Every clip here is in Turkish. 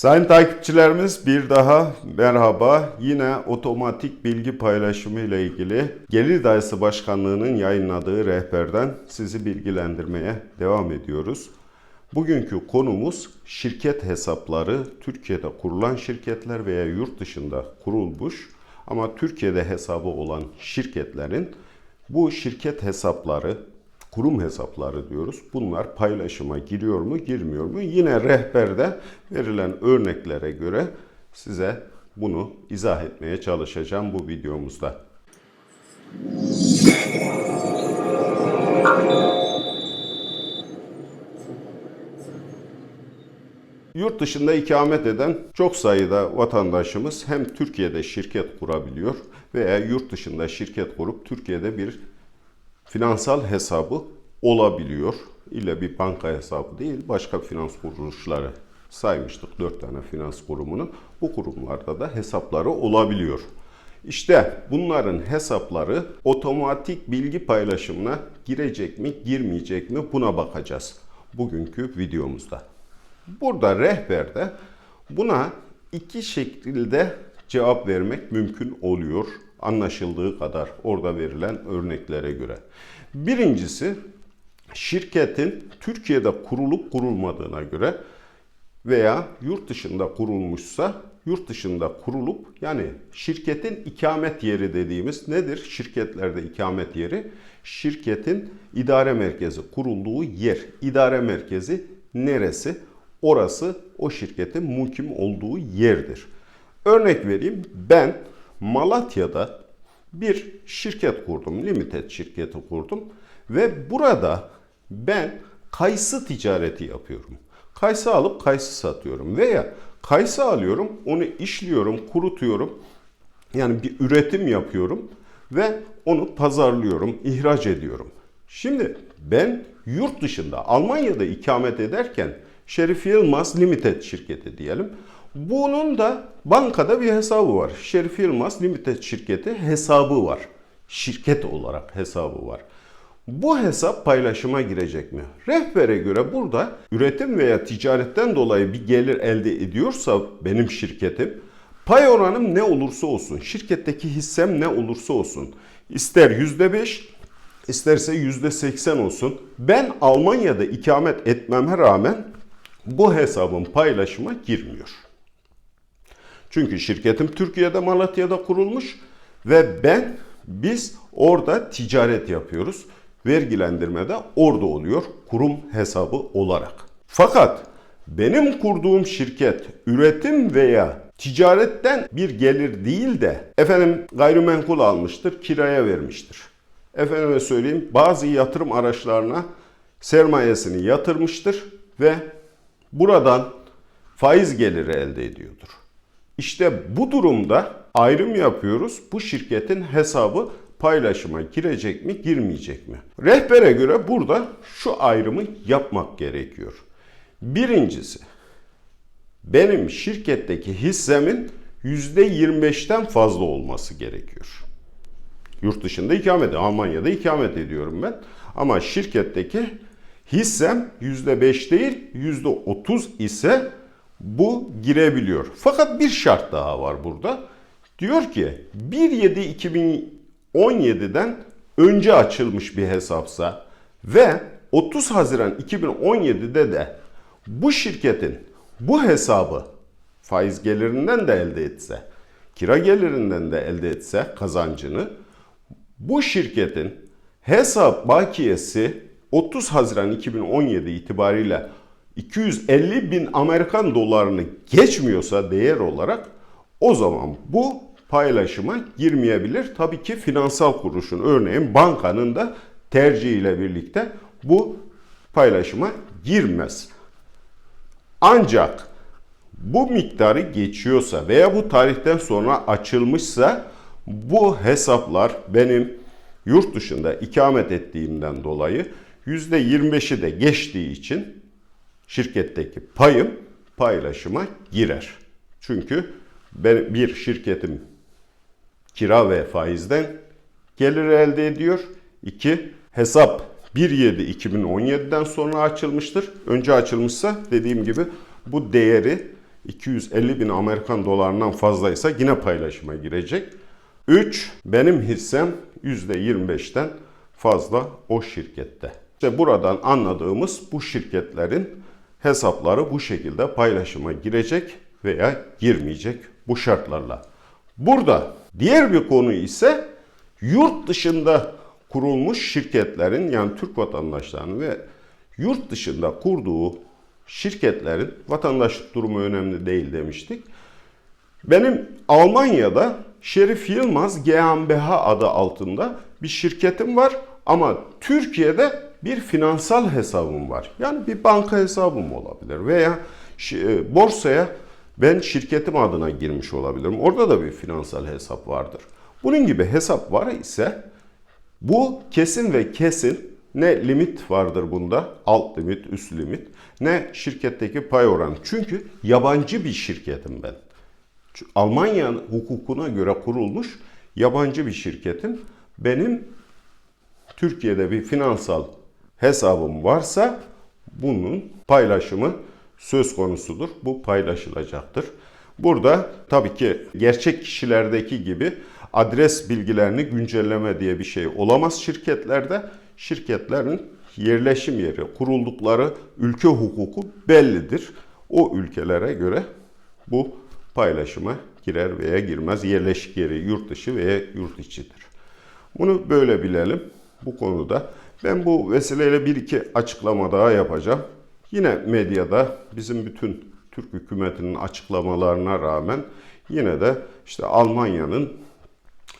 Sayın takipçilerimiz bir daha merhaba. Yine otomatik bilgi paylaşımı ile ilgili Gelir Dairesi Başkanlığı'nın yayınladığı rehberden sizi bilgilendirmeye devam ediyoruz. Bugünkü konumuz şirket hesapları Türkiye'de kurulan şirketler veya yurt dışında kurulmuş ama Türkiye'de hesabı olan şirketlerin bu şirket hesapları kurum hesapları diyoruz. Bunlar paylaşıma giriyor mu, girmiyor mu? Yine rehberde verilen örneklere göre size bunu izah etmeye çalışacağım bu videomuzda. Yurt dışında ikamet eden çok sayıda vatandaşımız hem Türkiye'de şirket kurabiliyor veya yurt dışında şirket kurup Türkiye'de bir finansal hesabı olabiliyor. İlle bir banka hesabı değil, başka finans kuruluşları saymıştık dört tane finans kurumunu. Bu kurumlarda da hesapları olabiliyor. İşte bunların hesapları otomatik bilgi paylaşımına girecek mi, girmeyecek mi buna bakacağız bugünkü videomuzda. Burada rehberde buna iki şekilde cevap vermek mümkün oluyor anlaşıldığı kadar orada verilen örneklere göre. Birincisi şirketin Türkiye'de kurulup kurulmadığına göre veya yurt dışında kurulmuşsa yurt dışında kurulup yani şirketin ikamet yeri dediğimiz nedir? Şirketlerde ikamet yeri şirketin idare merkezi kurulduğu yer. İdare merkezi neresi? Orası o şirketin mukim olduğu yerdir. Örnek vereyim. Ben Malatya'da bir şirket kurdum. Limited şirketi kurdum. Ve burada ben kayısı ticareti yapıyorum. Kayısı alıp kayısı satıyorum. Veya kayısı alıyorum, onu işliyorum, kurutuyorum. Yani bir üretim yapıyorum ve onu pazarlıyorum, ihraç ediyorum. Şimdi ben yurt dışında Almanya'da ikamet ederken Şerif Yılmaz Limited şirketi diyelim. Bunun da bankada bir hesabı var. Şerif Yılmaz Limited şirketi hesabı var. Şirket olarak hesabı var. Bu hesap paylaşıma girecek mi? Rehbere göre burada üretim veya ticaretten dolayı bir gelir elde ediyorsa benim şirketim pay oranım ne olursa olsun, şirketteki hissem ne olursa olsun, ister %5 isterse %80 olsun. Ben Almanya'da ikamet etmeme rağmen bu hesabın paylaşıma girmiyor. Çünkü şirketim Türkiye'de Malatya'da kurulmuş ve ben biz orada ticaret yapıyoruz. Vergilendirme de orada oluyor kurum hesabı olarak. Fakat benim kurduğum şirket üretim veya ticaretten bir gelir değil de efendim gayrimenkul almıştır, kiraya vermiştir. Efendime söyleyeyim bazı yatırım araçlarına sermayesini yatırmıştır ve buradan faiz geliri elde ediyordur. İşte bu durumda ayrım yapıyoruz. Bu şirketin hesabı paylaşıma girecek mi, girmeyecek mi? Rehbere göre burada şu ayrımı yapmak gerekiyor. Birincisi, benim şirketteki hissemin %25'ten fazla olması gerekiyor. Yurt dışında ikamet, Almanya'da ikamet ediyorum ben. Ama şirketteki hissem %5 değil, %30 ise bu girebiliyor. Fakat bir şart daha var burada. Diyor ki 1.7.2017'den önce açılmış bir hesapsa ve 30 Haziran 2017'de de bu şirketin bu hesabı faiz gelirinden de elde etse, kira gelirinden de elde etse kazancını bu şirketin hesap bakiyesi 30 Haziran 2017 itibariyle 250 bin Amerikan dolarını geçmiyorsa değer olarak o zaman bu paylaşıma girmeyebilir. Tabii ki finansal kuruluşun örneğin bankanın da tercihiyle birlikte bu paylaşıma girmez. Ancak bu miktarı geçiyorsa veya bu tarihten sonra açılmışsa bu hesaplar benim yurt dışında ikamet ettiğimden dolayı %25'i de geçtiği için şirketteki payım paylaşıma girer. Çünkü ben bir şirketim kira ve faizden gelir elde ediyor. İki, hesap 1.7.2017'den sonra açılmıştır. Önce açılmışsa dediğim gibi bu değeri 250 bin Amerikan dolarından fazlaysa yine paylaşıma girecek. 3. Benim hissem %25'ten fazla o şirkette. İşte buradan anladığımız bu şirketlerin hesapları bu şekilde paylaşıma girecek veya girmeyecek bu şartlarla. Burada diğer bir konu ise yurt dışında kurulmuş şirketlerin yani Türk vatandaşlarının ve yurt dışında kurduğu şirketlerin vatandaşlık durumu önemli değil demiştik. Benim Almanya'da Şerif Yılmaz GmbH adı altında bir şirketim var ama Türkiye'de bir finansal hesabım var. Yani bir banka hesabım olabilir veya e, borsaya ben şirketim adına girmiş olabilirim. Orada da bir finansal hesap vardır. Bunun gibi hesap var ise bu kesin ve kesin ne limit vardır bunda, alt limit, üst limit, ne şirketteki pay oranı. Çünkü yabancı bir şirketim ben. Almanya hukukuna göre kurulmuş yabancı bir şirketim. Benim Türkiye'de bir finansal hesabım varsa bunun paylaşımı söz konusudur. Bu paylaşılacaktır. Burada tabii ki gerçek kişilerdeki gibi adres bilgilerini güncelleme diye bir şey olamaz şirketlerde. Şirketlerin yerleşim yeri, kuruldukları ülke hukuku bellidir. O ülkelere göre bu paylaşıma girer veya girmez. Yerleşik yeri yurt dışı veya yurt içidir. Bunu böyle bilelim bu konuda. Ben bu vesileyle bir iki açıklama daha yapacağım. Yine medyada bizim bütün Türk hükümetinin açıklamalarına rağmen yine de işte Almanya'nın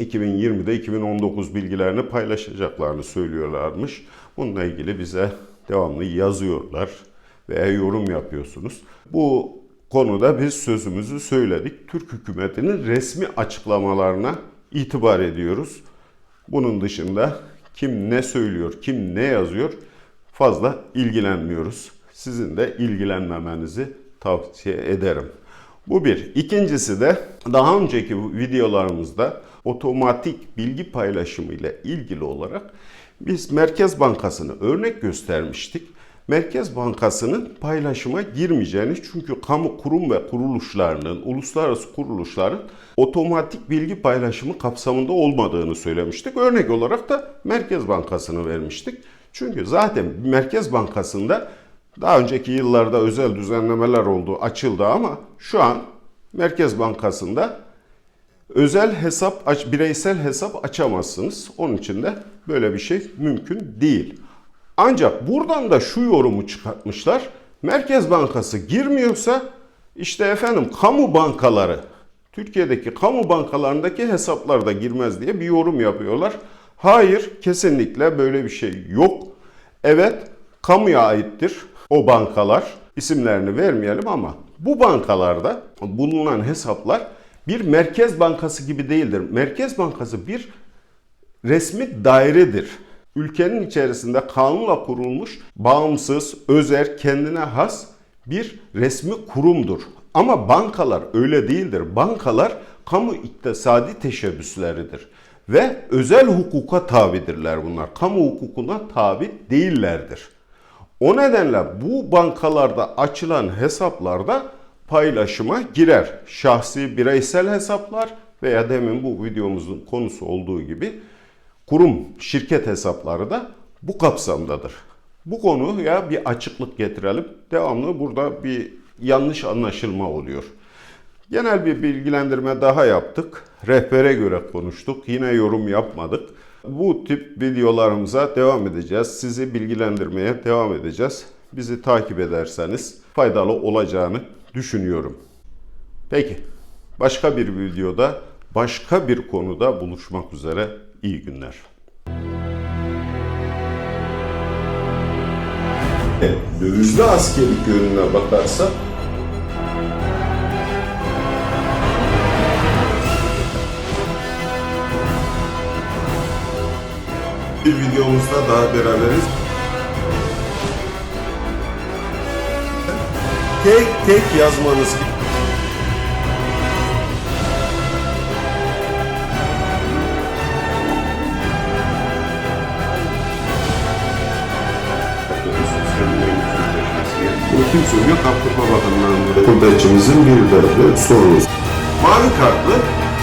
2020'de 2019 bilgilerini paylaşacaklarını söylüyorlarmış. Bununla ilgili bize devamlı yazıyorlar veya yorum yapıyorsunuz. Bu konuda biz sözümüzü söyledik. Türk hükümetinin resmi açıklamalarına itibar ediyoruz. Bunun dışında kim ne söylüyor, kim ne yazıyor fazla ilgilenmiyoruz. Sizin de ilgilenmemenizi tavsiye ederim. Bu bir. İkincisi de daha önceki videolarımızda otomatik bilgi paylaşımı ile ilgili olarak biz Merkez Bankası'nı örnek göstermiştik. Merkez Bankası'nın paylaşıma girmeyeceğini çünkü kamu kurum ve kuruluşlarının, uluslararası kuruluşların otomatik bilgi paylaşımı kapsamında olmadığını söylemiştik. Örnek olarak da Merkez Bankası'nı vermiştik. Çünkü zaten Merkez Bankası'nda daha önceki yıllarda özel düzenlemeler oldu, açıldı ama şu an Merkez Bankası'nda özel hesap, bireysel hesap açamazsınız. Onun için de böyle bir şey mümkün değil. Ancak buradan da şu yorumu çıkartmışlar. Merkez Bankası girmiyorsa işte efendim kamu bankaları, Türkiye'deki kamu bankalarındaki hesaplar da girmez diye bir yorum yapıyorlar. Hayır, kesinlikle böyle bir şey yok. Evet, kamuya aittir o bankalar. İsimlerini vermeyelim ama bu bankalarda bulunan hesaplar bir merkez bankası gibi değildir. Merkez bankası bir resmi dairedir. Ülkenin içerisinde kanunla kurulmuş, bağımsız, özel, kendine has bir resmi kurumdur. Ama bankalar öyle değildir. Bankalar kamu iktisadi teşebbüsleridir. Ve özel hukuka tabidirler bunlar. Kamu hukukuna tabi değillerdir. O nedenle bu bankalarda açılan hesaplarda paylaşıma girer. Şahsi bireysel hesaplar veya demin bu videomuzun konusu olduğu gibi kurum, şirket hesapları da bu kapsamdadır. Bu konuya bir açıklık getirelim. Devamlı burada bir yanlış anlaşılma oluyor. Genel bir bilgilendirme daha yaptık. Rehbere göre konuştuk. Yine yorum yapmadık. Bu tip videolarımıza devam edeceğiz. Sizi bilgilendirmeye devam edeceğiz. Bizi takip ederseniz faydalı olacağını düşünüyorum. Peki, başka bir videoda, başka bir konuda buluşmak üzere. İyi günler. Dövizli askerlik yönüne bakarsak bir videomuzda daha beraberiz. Tek tek yazmanız Bu kim söylüyor? Kaptırma Bakanlığı'nın gurbetçimizin birileri sorunuz. Mavi kartlı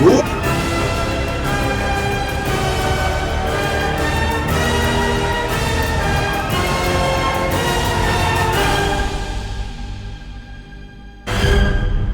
bu